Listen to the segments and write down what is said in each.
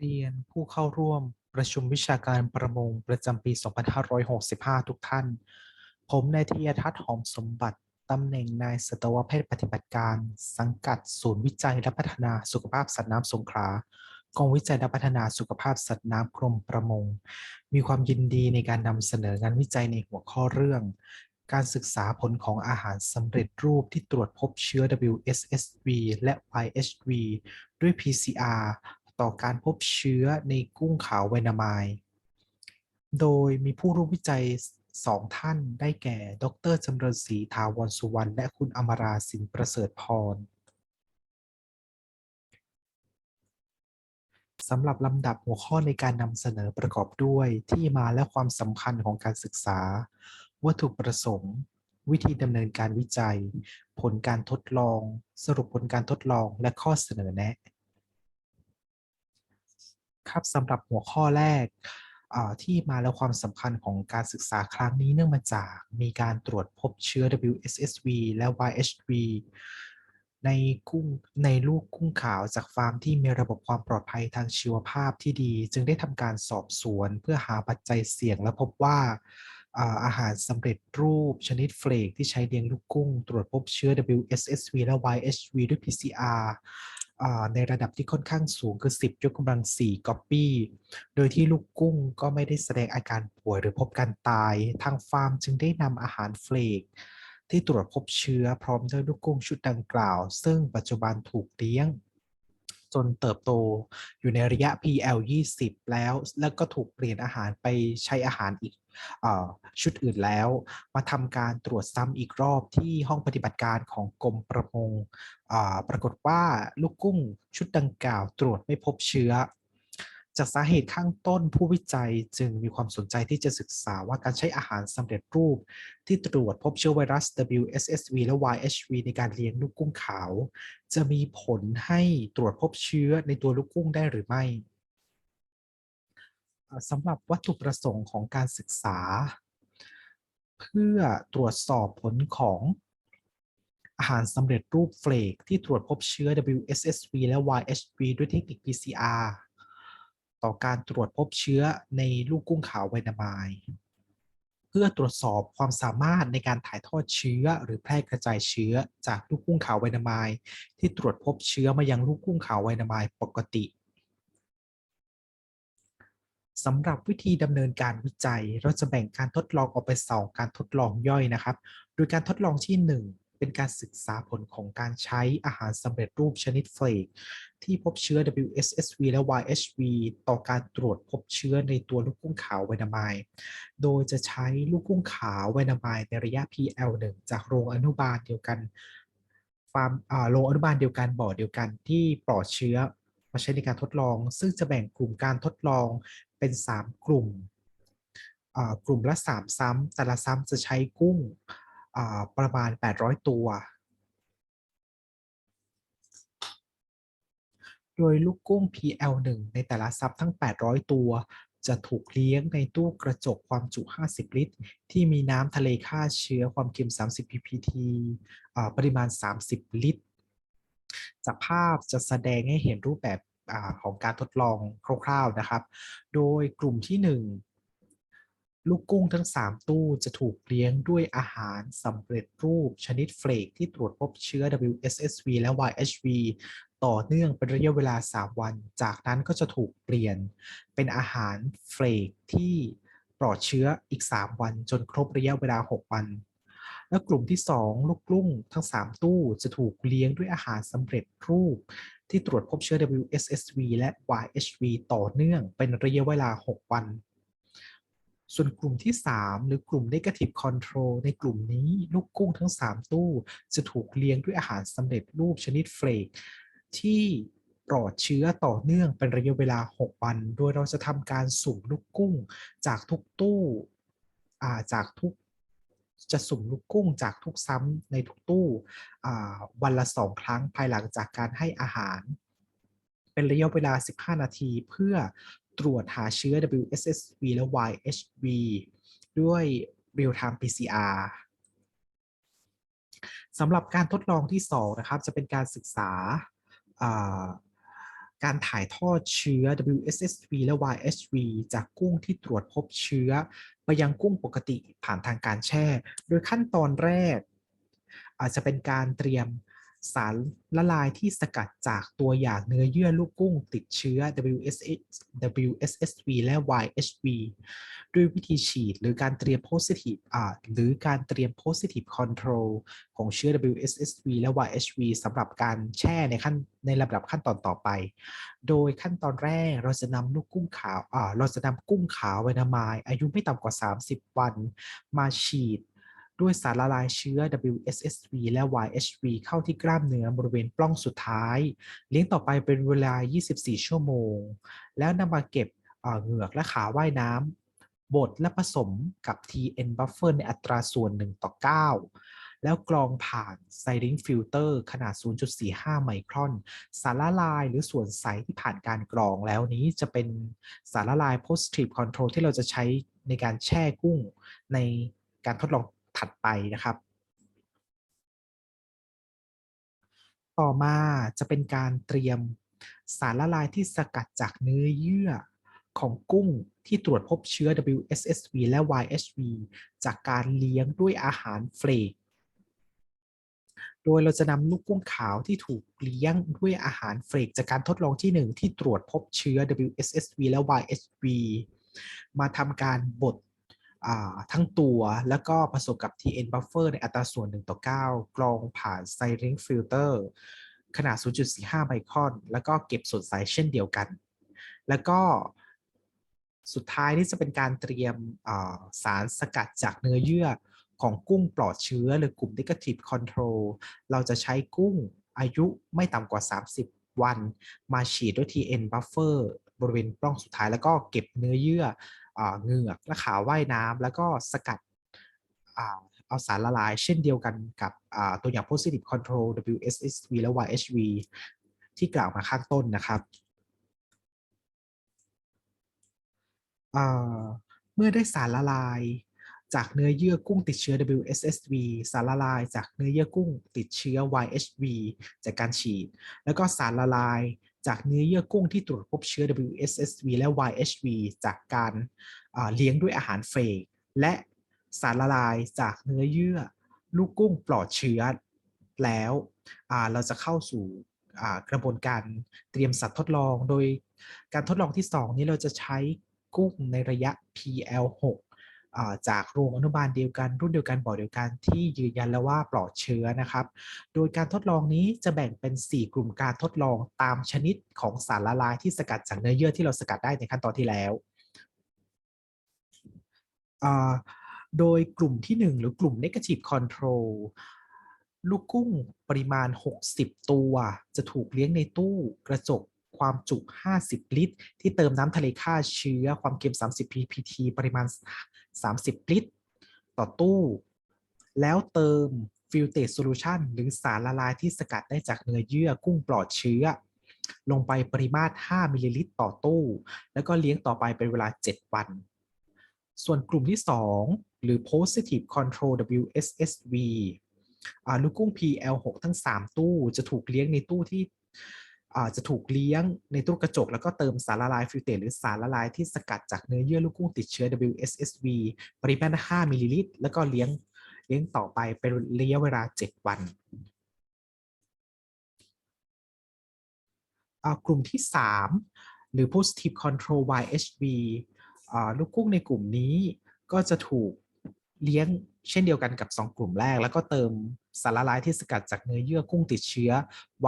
เรียนผู้เข้าร่วมประชุมวิชาการประมงประจำปี 2565 ทุกท่าน ผมนายธียทัศน์หอมสมบัติ ตำแหน่งนายสัตวแพทย์ปฏิบัติการ สังกัดศูนย์วิจัยและพัฒนาสุขภาพสัตว์น้ำสงขลากองวิจัยและพัฒนาสุขภาพสัตว์น้ำกรมประมง มีความยินดีในการนำเสนองานวิจัยในหัวข้อเรื่อง การศึกษาผลของอาหารสำเร็จรูปที่ตรวจพบเชื้อ WSSV และ YHV ด้วย PCR ต่อการพบเชื้อในกุ้งขาวไวนามาย โดยมีผู้ร่วมวิจัยสองท่านได้แก่ ดรจำเริญศรีถาวรสุวรรณ และคุณอมราสินประเสริฐพรสำหรับลำดับหัวข้อในการนำเสนอประกอบด้วย ที่มาและความสำคัญของการศึกษา วัตถุประสงค์ วิธีดำเนินการวิจัย ผลการทดลอง สรุปผลการทดลองและข้อเสนอแนะ ครับสำหรับหัวข้อแรกที่มาและความสำคัญของการศึกษาครั้งนี้เนื่องมาจากมีการตรวจพบเชื้อ WSSV และ YHV ในกุ้งในลูกกุ้งขาวจากฟาร์มที่มีระบบความปลอดภัยทางชีวภาพที่ดี จึงได้ทำการสอบสวนเพื่อหาปัจจัยเสี่ยงและพบว่าอาหารสำเร็จรูปชนิดเฟลกที่ใช้เลี้ยงลูกกุ้ง ตรวจพบเชื้อ WSSV และ YHV ด้วย PCR ในระดับที่ค่อนข้างสูงคือ 10 ยกกำลัง 4 ก๊อปปี้ โดยที่ลูกกุ้งก็ไม่ได้แสดงอาการป่วยหรือพบการตาย ทางฟาร์มจึงได้นำอาหารเฟลก ที่ตรวจพบเชื้อพร้อมด้วยลูกกุ้งชุดดังกล่าว ซึ่งปัจจุบันถูกเลี้ยง จนเติบโตอยู่ในระยะ PL 20 แล้ว แล้วก็ถูกเปลี่ยนอาหารไปใช้อาหารอีกชุดอื่นแล้ว มาทำการตรวจซ้ำอีกรอบที่ห้องปฏิบัติการของกรมประมงปรากฏว่าลูกกุ้งชุดดังกล่าวตรวจไม่พบเชื้อ จากสาเหตุข้างต้นผู้วิจัยจึงมีความสนใจที่จะศึกษาว่าการใช้อาหารสำเร็จรูป ที่ตรวจพบเชื้อไวรัส WSSV และ YHV ในการเลี้ยงลูกกุ้งขาว จะมีผลให้ตรวจพบเชื้อในตัวลูกกุ้งได้หรือไม่สำหรับวัตถุประสงค์ของการศึกษา เพื่อตรวจสอบผลของอาหารสำเร็จรูปเฟลกที่ตรวจพบเชื้อ WSSV และ YHV ด้วยเทคนิค PCR ต่อการตรวจพบเชื้อในลูกกุ้งขาวไวนามายเพื่อตรวจสอบความสามารถในการถ่ายทอดเชื้อ หรือแพร่กระจายเชื้อจากลูกกุ้งขาวไวนามายที่ตรวจพบเชื้อมายังลูกกุ้งขาวไวนามายปกติสำหรับวิธีดำเนินการวิจัย เราจะแบ่งการทดลองออกไปสองการทดลองย่อยนะครับ โดยการทดลองที่1 เป็นการศึกษาผลของการใช้อาหารสำเร็จรูปชนิดเฟลกที่พบเชื้อ WSSV และ YHV ต่อการตรวจพบเชื้อในตัวลูกกุ้งขาวไวนามายโดยจะใช้ลูกกุ้งขาวไวนามายในระยะ PL1 จากโรงอนุบาลเดียวกันฟาร์มโรงอนุบาลเดียวกันบ่อเดียวกันที่ปลอดเชื้อมาใช้ในการทดลอง ซึ่งจะแบ่งกลุ่มการทดลองเป็น 3 กลุ่มกลุ่มละ 3 ซ้ำแต่ละซ้ำจะใช้กุ้ง ประมาณ 800 ตัว โดยลูกกุ้ง PL1 ในแต่ละซับทั้ง 800 ตัว จะถูกเลี้ยงในตู้กระจกความจุ 50 ลิตร ที่มีน้ำทะเลฆ่าเชื้อความเค็ม 30 ppT ปริมาณ 30 ลิตรจากภาพจะแสดงให้เห็นรูปแบบของการทดลองคร่าวๆนะครับ โดยกลุ่มที่ 1 ลูกกุ้งทั้ง 3 ตู้จะถูกเลี้ยงด้วยอาหารสำเร็จรูปชนิดเฟลกที่ตรวจพบเชื้อ WSSV และ YHV ต่อเนื่องเป็นระยะเวลา 3 วัน จากนั้นก็จะถูกเปลี่ยน เป็นอาหารเฟลกที่ปลอดเชื้ออีก 3 วันจนครบระยะเวลา 6 วัน และกลุ่มที่ 2 ลูกกุ้งทั้ง 3 ตู้จะถูกเลี้ยงด้วยอาหารสำเร็จรูป ที่ตรวจพบเชื้อ WSSV และ YHV ต่อเนื่องเป็นระยะเวลา 6 วัน ส่วนกลุ่มที่ 3 หรือกลุ่ม Negative Control ในกลุ่มนี้ลูกกุ้งทั้ง 3 ตู้ จะถูกเลี้ยงด้วยอาหารสำเร็จรูปชนิดเฟลกที่ปลอดเชื้อต่อเนื่องเป็นระยะเวลา 6 วัน โดยเราจะทำการสุ่มลูกกุ้งจากทุกตู้จากทุกจะสุ่มลูกกุ้งจากทุกซ้ำในทุกตู้วันละสองครั้งภายหลังจากการให้อาหาร เป็นระยะเวลา 15 นาทีเพื่อ ตรวจหาเชื้อ WSSV และ YHV ด้วย real time PCR สำหรับการทดลองที่ 2 นะครับ จะเป็นการศึกษาการถ่ายทอดเชื้อ WSSV และ YHV จากกุ้งที่ตรวจพบเชื้อ ไปยังกุ้งปกติผ่านทางการแช่ โดยขั้นตอนแรก อาจจะเป็นการเตรียม สารละลายที่สกัดจากตัวอย่างเนื้อเยื่อลูกกุ้งติดเชื้อ WSS WSSV และ YHV ด้วยวิธีฉีดหรือการเตรียม positive อ่าหรือการเตรียม positive control ของเชื้อ WSSV และ YHV สำหรับการแช่ในขั้นในลำดับขั้นตอนต่อไป โดยขั้นตอนแรกเราจะนำลูกกุ้งขาวอ่าเราจะนำกุ้งขาวไวนาไมล์อายุไม่ต่ำกว่า 30 วัน มาฉีด ด้วยสารละลายเชื้อ WSSV และ YHV เข้าที่กล้ามเนื้อบริเวณปล้องสุดท้าย เลี้ยงต่อไปเป็นเวลา 24 ชั่วโมง แล้วนำมาเก็บเหงือกและขาว่ายน้ำบดและผสมกับ TN buffer ในอัตราส่วน 1 ต่อ 9 แล้วกรองผ่านไซริงฟิลเตอร์ขนาด 0.45 ไมครอน สารละลายหรือส่วนใสที่ผ่านการกรองแล้วนี้จะเป็นสารละลาย positive control ที่เราจะใช้ในการแช่กุ้งในการทดลอง ถัดไปนะครับ ต่อมาจะเป็นการเตรียมสารละลายที่สกัดจากเนื้อเยื่อของกุ้งที่ตรวจพบเชื้อ WSSV และ YHV จากการเลี้ยงด้วยอาหารเฟลกโดยเราจะนำลูกกุ้งขาวที่ถูกเลี้ยงด้วยอาหารเฟลกจากการทดลองที่ 1 ที่ตรวจพบเชื้อ WSSV และ YHV มาทำการบด ทั้งตัวแล้วก็ผสมกับ TN buffer ในอัตราส่วน 1 ต่อ 9 กรองผ่าน Siring filter ขนาด 0.45 ไมครอน แล้วก็เก็บส่วนใสเช่นเดียวกัน แล้วก็สุดท้ายนี่จะเป็นการเตรียมสารสกัดจากเนื้อเยื่อของกุ้งปลอดเชื้อหรือกลุ่ม negative control เราจะใช้กุ้งอายุไม่ต่ำกว่า 30 วัน มาฉีดด้วย TN buffer บริเวณปล้องสุดท้ายแล้วก็เก็บเนื้อเยื่อ เหงือกและขาว่ายน้ำแล้วก็สกัดเอาสารละลาย เช่นเดียวกันกับตัวอย่าง positive control WSSV และ YHV ที่กล่าวมาข้างต้นนะครับเมื่อได้สารละลายจากเนื้อเยื่อกุ้งติดเชื้อ WSSV สารละลายจากเนื้อเยื่อกุ้งติดเชื้อ YHV จากการฉีด แล้วก็สารละลาย จากเนื้อเยื่อกุ้งที่ตรวจพบเชื้อ WSSV และ YHV จากการเลี้ยงด้วยอาหารเฟกและสารละลายจากเนื้อเยื่อลูกกุ้งปลอดเชื้อแล้วเราจะเข้าสู่กระบวนการเตรียมสัตว์ทดลอง โดยการทดลองที่ 2 นี้เราจะใช้กุ้งในระยะ PL6 จากโรงอนุบาลเดียวกันรุ่นเดียวกันบ่อเดียวกันที่ยืนยันแล้วว่าปลอดเชื้อนะครับ โดยการทดลองนี้จะแบ่งเป็น 4 กลุ่มการทดลองตามชนิดของสารละลายที่สกัดจากเนื้อเยื่อที่เราสกัดได้ในขั้นตอนที่แล้วโดยกลุ่มที่ 1 หรือกลุ่ม negative control ลูกกุ้งปริมาณ 60 ตัว จะถูกเลี้ยงในตู้กระจก ความจุ 50 ลิตร ที่เติมน้ำทะเลฆ่าเชื้อ ความเค็ม 30 ppt ปริมาณ 30 ลิตร ต่อตู้ แล้วเติมฟิลเต e โซลูชันหรือสารละลายที่สกัดได้จากเนื้อเยื่อกุ้งปลอดเชื้อ ลงไปปริมาตร 5 มิลลิลิตรต่อตู้ แล้วก็เลี้ยงต่อไปเป็นเวลา 7 วัน ส่วนกลุ่มที่ 2 หรือ positive control WSSV ลูกกุ้ง PL6 ทั้ง 3 ตู้จะถูกเลี้ยงในตู้ที่ จะถูกเลี้ยงในตู้กระจก แล้วก็เติมสารละลายฟิลเตหรือสารละลายที่สกัดจากเนื้อเยื่อลูกกุ้งติดเชื้อ WSSV ปริมาณ 5มิลลิลิตร แล้วก็เลี้ยงเลี้ยงต่อไปเป็นระยะเวลา 7 วันอ่ากลุ่มที่ 3 หรือ positive control YHV ลูกกุ้งในกลุ่มนี้ก็จะถูกเลี้ยง เช่นเดียวกันกับ 2 กลุ่มแรก แล้วก็เติมสารละลายที่สกัดจากเนื้อเยื่อกุ้งติดเชื้อ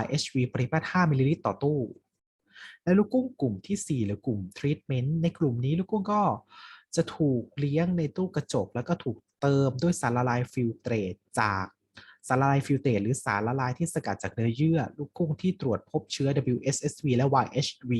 YHV ปริมาณ5มิลลิลิตรต่อตู้ และลูกกุ้งกลุ่มที่ 4 หรือกลุ่ม treatment ในกลุ่มนี้ลูกกุ้งก็จะถูกเลี้ยงในตู้กระจก แล้วก็ถูกเติมด้วยสารละลายฟิลเตรตจากสารละลายฟิลเตรตหรือสารละลายที่สกัดจากเนื้อเยื่อ ลูกกุ้งที่ตรวจพบเชื้อ WSSV และ YHV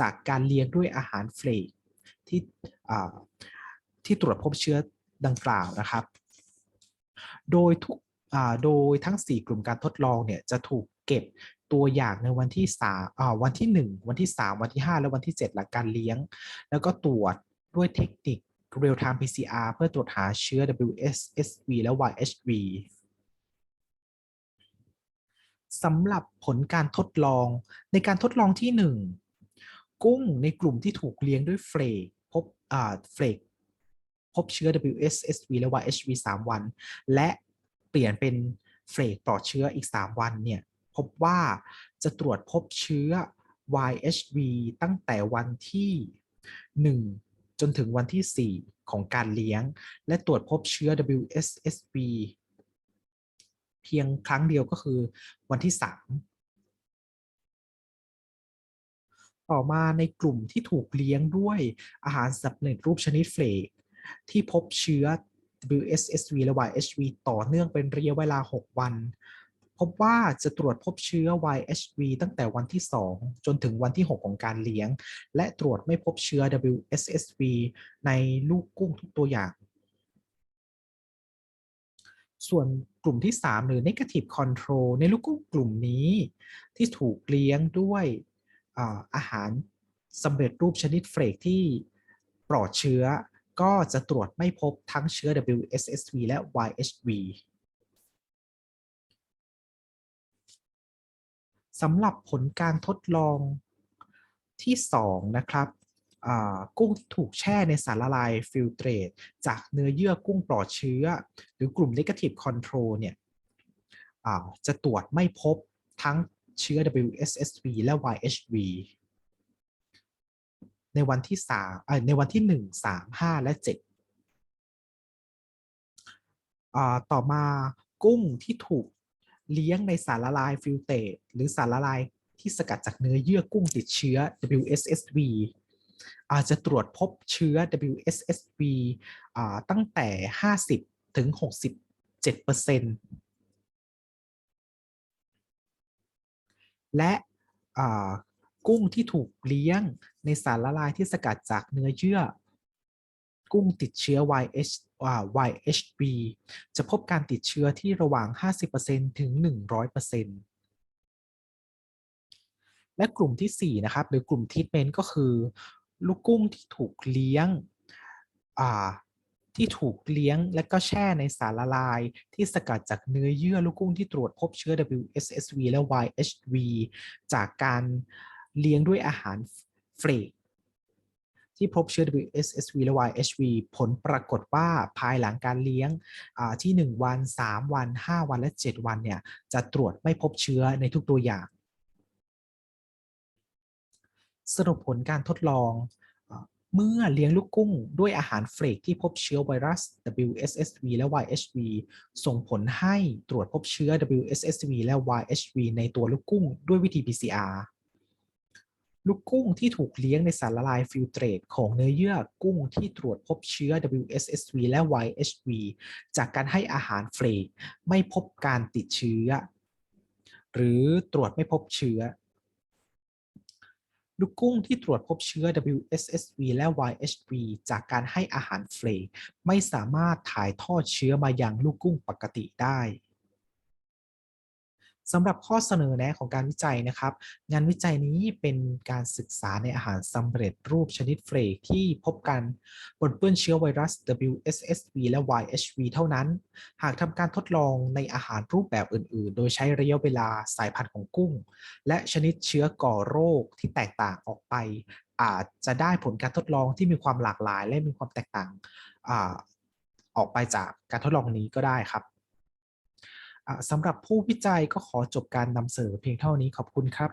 จากการเลี้ยงด้วยอาหารเฟลกที่ที่ตรวจพบเชื้อ ดังกล่าวนะครับ โดยทุกโดยทั้ง 4 กลุ่มการทดลองเนี่ยจะถูกเก็บตัวอย่างในวันที่3วันที่ 1 วันที่ 3 วันที่ 5 และวันที่ 7 หลังการเลี้ยง แล้วก็ตรวจด้วยเทคนิค real time PCR เพื่อตรวจหาเชื้อ WSSV และ YHV สำหรับผลการทดลองในการทดลองที่ 1 กุ้งในกลุ่มที่ถูกเลี้ยงด้วยเฟรกพบอ่าเฟรก พบเชื้อ WSSV และ YHV 3 วัน และเปลี่ยนเป็นเฟรกปลอดเชื้ออีก 3 วันเนี่ยพบว่าจะตรวจพบเชื้อ YHV ตั้งแต่วันที่ 1 จนถึงวันที่ 4 ของการเลี้ยง และตรวจพบเชื้อ WSSV เพียงครั้งเดียวก็คือวันที่ 3ต่อมาในกลุ่มที่ถูกเลี้ยงด้วยอาหารสำเร็จรูปชนิดเฟลก ที่พบเชื้อ WSSV และ YHV ต่อเนื่องเป็นระยะเวลา 6 วัน พบว่าจะตรวจพบเชื้อ YHV ตั้งแต่วันที่ 2 จนถึงวันที่ 6 ของการเลี้ยง และตรวจไม่พบเชื้อ WSSV ในลูกกุ้งทุกตัวอย่าง ส่วนกลุ่มที่ 3 หรือ negative control ในลูกกุ้งกลุ่มนี้ที่ถูกเลี้ยงด้วยอาอาหารสำเร็จรูปชนิดเฟรกที่ปลอดเชื้อ ก็จะตรวจไม่พบทั้งเชื้อ WSSV และ YHV สำหรับผลการทดลองที่ 2 นะครับกุ้งถูกแช่ในสารละลายฟิลเตรตจากเนื้อเยื่อกุ้งปลอดเชื้อ หรือกลุ่ม negative control เนี่ยจะตรวจไม่พบทั้งเชื้อ WSSV และ YHV ในวันที่3เอ่อในวันที่1 3 5และ7อ่าต่อมากุ้งที่ถูกเลี้ยงในสารละลายฟิลเตรตหรือสารละลายที่สกัดจากเนื้อเยื่อกุ้งติดเชื้อ WSSV อาจจะตรวจพบเชื้อ WSSV อตั้งแต่ 50 ถึง 67%และอ่ากุ้งที่ถูกเลี้ยง ในสารละลายที่สกัดจากเนื้อเยื่อ กุ้งติดเชื้อ YH YHV จะพบการติดเชื้อที่ระหว่าง 50%ถึง 100%และกลุ่มที่ 4 นะครับ หรือกลุ่มทีทเมนต์ก็คือ ลูกกุ้งที่ถูกเลี้ยงที่ถูกเลี้ยงและก็แช่ในสารละลาย ที่สกัดจากเนื้อเยื่อลูกกุ้งที่ตรวจพบเชื้อ WSSV และ YHV จากการเลี้ยงด้วยอาหาร เฟรที่พบเชื้อ WSSV และ YHV ผลปรากฏว่าภายหลังการเลี้ยงที่ 1 วัน 3 วัน 5 วันและ 7 วันเนี่ยจะตรวจไม่พบเชื้อในทุกตัวอย่าง สรุปผลการทดลองเมื่อเลี้ยงลูกกุ้งด้วยอาหารเฟรกที่พบเชื้อไวรัส WSSV และ YHV ส่งผลให้ตรวจพบเชื้อ WSSV และ YHV ในตัวลูกกุ้งด้วยวิธี PCR ลูกกุ้งที่ถูกเลี้ยงในสารละลายฟิลเตรตของเนื้อเยื่อกุ้งที่ตรวจพบเชื้อ WSSV และ YHV จากการให้อาหารเฟรกไม่พบการติดเชื้อ หรือตรวจไม่พบเชื้อ ลูกกุ้งที่ตรวจพบเชื้อ WSSV และ YHV จากการให้อาหารเฟรกไม่สามารถถ่ายทอดเชื้อมายังลูกกุ้งปกติได้ สำหรับข้อเสนอแนะของการวิจัยนะครับ งานวิจัยนี้เป็นการศึกษาในอาหารสำเร็จรูปชนิดเฟรกที่พบกันปนเปื้อนเชื้อไวรัส WSSV และ YHV เท่านั้น หากทำการทดลองในอาหารรูปแบบอื่น ๆ โดยใช้ระยะเวลาสายพันธุ์ของกุ้ง และชนิดเชื้อก่อโรคที่แตกต่างออกไป อาจจะได้ผลการทดลองที่มีความหลากหลาย และมีความแตกต่างอออกไปจากการทดลองนี้ก็ได้ครับ สำหรับผู้วิจัยก็ขอจบการนำเสนอเพียงเท่านี้ขอบคุณครับ